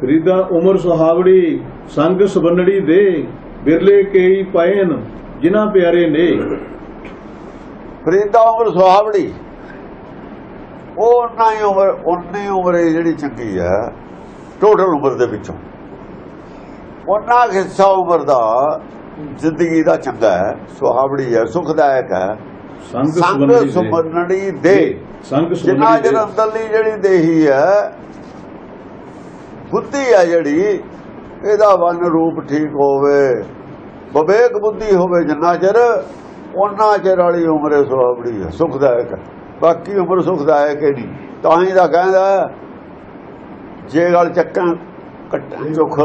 ਫਰੀਦਾ ਉਮਰ ਸੁਹਾਵੜੀ ਸੰਗ ਸੁਬੰਨੜੀ ਦੇ ਬਿਰਲੇ ਕਈ ਪਾਇਨ ਜਿਨ੍ਹਾਂ ਪਿਆਰੇ ਨੇ। ਫਰੀਦਾ ਉਮਰ ਸੁਹਾਵੜੀ ਉਹ ਉਹਨਾਂ ਹੀ ਉਮਰ ਉਨੀ ਉਮਰ ਜਿਹੜੀ ਚੰਗੀ ਹੈ ਟੋਟਲ ਉਮਰ ਦੇ ਵਿੱਚੋਂ। ਉਹਨਾਂ ਹਿੱਸਾ ਉਮਰ ਦਾ ਜ਼ਿੰਦਗੀ ਦਾ ਚੰਗਾ ਹੈ ਸੁਹਾਵੜੀ ਹੈ ਸੁਖਦਾਇਕ ਹੈ। ਸੰਗ ਸੁਬੰਨੜੀ ਦੇ। ਸੰਗ ਸੁਬੰਨੜੀ ਦੇ। ਅੰਦਰਲੀ ਜਿਹੜੀ ਦੇਹੀ ਹੈ ਬੁੱਧੀ ਆ ਜਿਹੜੀ, ਇਹਦਾ ਵਨ ਰੂਪ ਠੀਕ ਹੋਵੇ। ਵਿਵੇਕ ਬੁੱਧੀ ਹੋਵੇ ਜਿੰਨਾ ਚਿਰ ਉਹਨਾਂ ਚਿਰ ਵਾਲੀ ਉਮਰ ਸੁਹਾਵੜੀ ਹੈ ਸੁਖਦਾਇਕ। ਬਾਕੀ ਉਮਰ ਸੁਖਦਾਇਕ ਹੈ ਨਹੀਂ। ਤਾਂ ਹੀ ਦਾ ਕਹਿੰਦਾ, ਜੇ ਗੱਲ ਚੱਕਾਂ, ਕੱਟਾਂ ਚੁੱਖ।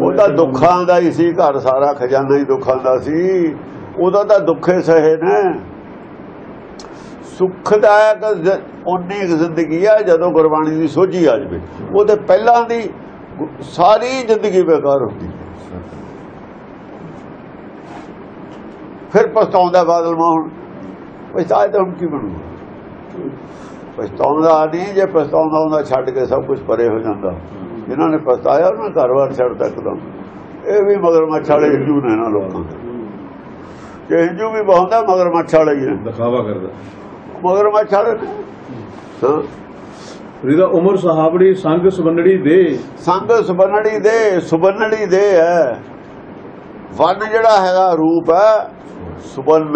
ਉਹਦਾ ਦੁੱਖਾਂ ਦਾ ਹੀ ਸੀ, ਘਰ ਸਾਰਾ ਖਜ਼ਾਨਾ ਹੀ ਦੁੱਖਾਂ ਦਾ ਸੀ। ਉਹਦਾ ਤਾਂ ਦੁੱਖੇ ਸਹੇ ਨੇ। ਸੁਖਦਾਇਕ ਜ਼- ਉਨੀ ਜ਼ਿੰਦਗੀ ਆ ਜਦੋਂ ਗੁਰਬਾਣੀ ਦੀ ਸੋਝੀ ਆ ਜਵੇ। ਉਹਦੇ ਪਹਿਲਾਂ ਦੀ ਸਾਰੀ ਜ਼ਿੰਦਗੀ ਬੇਕਾਰ ਹੁੰਦੀ। ਫਿਰ ਪਛਤਾਉਂਦਾ ਬਾਦਲ ਮਾਹਣ ਪਛਤਾਏ ਤਾਂ ਹੁਣ ਕੀ ਬਣੂਗਾ ਪਛਤਾਉਂਦਾ ਨਹੀਂ, ਜੇ ਪਛਤਾਉਂਦਾ ਹੁੰਦਾ ਛੱਡ ਕੇ ਸਭ ਕੁਝ ਪਰੇ ਹੋ ਜਾਂਦਾ। ਜਿਨ੍ਹਾਂ ਨੇ ਪਛਤਾਇਆ, ਉਹਨਾਂ ਘਰ-ਬਾਰ ਛੱਡ ਤੱਕਦਾ ਇਹ ਵੀ ਮਗਰਮੱਛ ਵਾਲੇ ਹਿੰਦੂ ਨੇ ਨਾ ਲੋਕਾਂ ਦੇ। ਕਿ ਹਿੰਦੂ ਵੀ ਬਹੁਤਾ ਮਗਰਮੱਛ ਵਾਲੇ ਹੀ ਨੇ। ਦਿਖਾਵਾ ਕਰਦਾ। ਮਗਰਮੱਛ ਵਾਲੇ ਨੇ ਹਾਂ। ਫਰੀਦਾ ਉਮਰ ਸੁਹਾਵੜੀ ਸੰਗ ਸੁਬੰਨੜੀ ਦੇ। ਸੰਗ ਸੁਬਨੜੀ ਦੇ ਸੁਬਨੜੀ ਦੇ ਹੈ। ਵਨ ਜਿਹੜਾ ਹੈਗਾ ਰੂਪ ਹੈ ਸੁਬਨ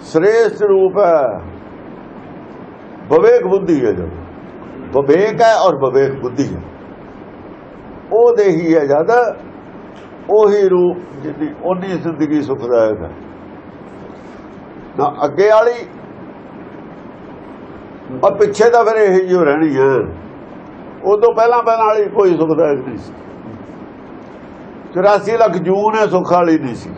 ਸ੍ਰੇਸ਼ਟ ਰੂਪ ਹੈ। ਵਿਵੇਕ ਬੁੱਧੀ ਹੈ ਜੋ ਵਿਵੇਕ ਹੈ ਔਰ ਵਿਵੇਕ ਬੁੱਧੀ ਹੈ। ਉਹ ਦੇਹੀ ਹੈ ਜਦ ਉਹੀ ਰੂਪ ਜਿਹਦੀ ਉਹਨੀ ਜ਼ਿੰਦਗੀ ਸੁਖਦਾਇਕ ਹੈ। ਨਾ ਅੱਗੇ ਵਾਲੀ ਆ ਪਿੱਛੇ ਤਾਂ ਫਿਰ ਇਹ ਜਿਹੀ ਓ ਰਹਿਣੀ ਹੈ। ਉਦੋਂ ਪਹਿਲਾਂ ਪਹਿਲਾਂ ਵਾਲੀ ਕੋਈ ਸੁਖਦਾਇਕ ਨਹੀਂ ਸੀ। 84 ਲੱਖ ਜੂਨ ਹੈ, ਸੁੱਖ ਵਾਲੀ ਨਹੀਂ ਸੀ।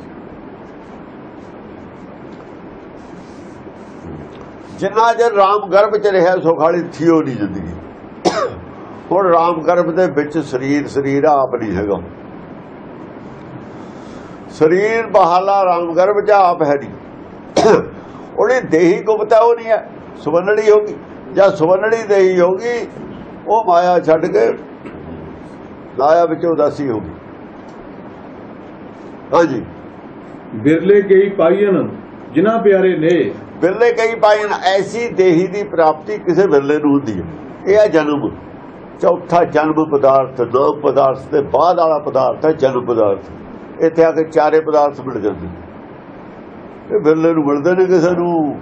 ਜਿੰਨਾ ਚਿਰ ਰਾਮ ਗਰਭ ਚ ਰਿਹਾ, ਸੁੱਖ ਵਾਲੀ ਥੀ ਉਹ ਨਹੀਂ ਜ਼ਿੰਦਗੀ। ਹੁਣ ਰਾਮ ਗਰਭ ਦੇ ਵਿੱਚ ਸਰੀਰ ਸਰੀਰ ਆਪ ਨਹੀਂ ਹੈਗਾ। ਸਰੀਰ ਬਹਾਲਾ ਰਾਮ ਗਰਭ ਚ ਆਪ ਹੈ ਨਹੀਂ। ਉਹਦੀ ਦੇਹੀ ਗੁਪਤਾ ਉਹ ਨਹੀਂ ਹੈ। ਸੁਵਰਣੜੀ ਹੋਗੀ ਜਾਂ ਸੁਵਰਣੜੀ ਦੇਹੀ ਹੋਗੀ ਉਹ ਮਾਇਆ ਛੱਡ ਕੇ ਮਾਇਆ ਵਿੱਚ ਉਦਾਸੀ ਹੋਗੀ ਹਾਂਜੀ। ਬਿਰਲੇ ਕਈ ਪਾਈਨ ਜਿਨ੍ਹਾਂ ਪਿਆਰੇ ਨੇ। ਬਿਰਲੇ ਕਈ ਪਾਇਨ ਐਸੀ ਦੇਹੀ ਦੀ ਪ੍ਰਾਪਤੀ ਕਿਸੇ ਬਿਰਲੇ ਨੂੰ ਹੁੰਦੀ ਹੈ। ਇਹ ਹੈ ਜਨਮ। ਚੌਥਾ ਜਨਮ ਪਦਾਰਥ ਦੋ ਪਦਾਰਥ ਦੇ ਬਾਅਦ ਵਾਲਾ ਪਦਾਰਥ ਹੈ ਜਨਮ ਪਦਾਰਥ। ਇੱਥੇ ਆ ਕੇ ਚਾਰੇ ਪਦਾਰਥ ਮਿਲ ਜਾਂਦੇ ਇਹ ਬਿਰਲੇ ਨੂੰ ਮਿਲਦੇ ਨੇ ਕਿਸੇ ਨੂੰ।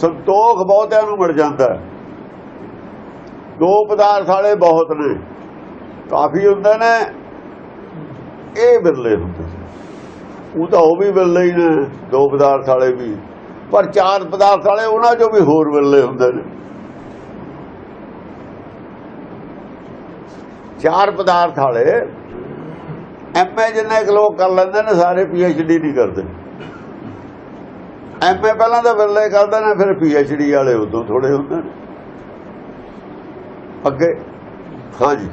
ਸੰਤੋਖ ਬਹੁਤਿਆਂ ਨੂੰ ਮਿਲ ਜਾਂਦਾ ਦੋ ਪਦਾਰਥ ਵਾਲੇ ਬਹੁਤ ਨੇ। ਕਾਫੀ ਹੁੰਦੇ ਨੇ, ਇਹ ਬਿਰਲੇ ਹੁੰਦੇ ਉਹ ਤਾਂ ਉਹ ਵੀ ਬਿਰਲੇ ਹੀ ਨੇ, ਦੋ ਪਦਾਰਥ ਵਾਲੇ ਵੀ। ਪਰ ਚਾਰ ਪਦਾਰਥ ਵਾਲੇ ਉਹਨਾਂ ਚੋਂ ਵੀ ਹੋਰ ਬਿਰਲੇ ਹੁੰਦੇ ਨੇ। ਚਾਰ ਪਦਾਰਥ ਵਾਲੇ ਐਮਏ ਜਿੰਨੇ ਕੁ ਲੋਕ ਕਰ ਲੈਂਦੇ ਨੇ, ਸਾਰੇ ਪੀਐਚਡੀ ਨਹੀਂ ਕਰਦੇ। ਐਮਏ ਪਹਿਲਾਂ ਤਾਂ ਬਿਰਲੇ ਕਰਦੇ ਨੇ, ਫਿਰ ਪੀਐਚਡੀ ਵਾਲੇ ਉਦੋਂ ਥੋੜੇ ਹੁੰਦੇ ਨੇ। ਅੱਗੇ, ਹਾਂਜੀ।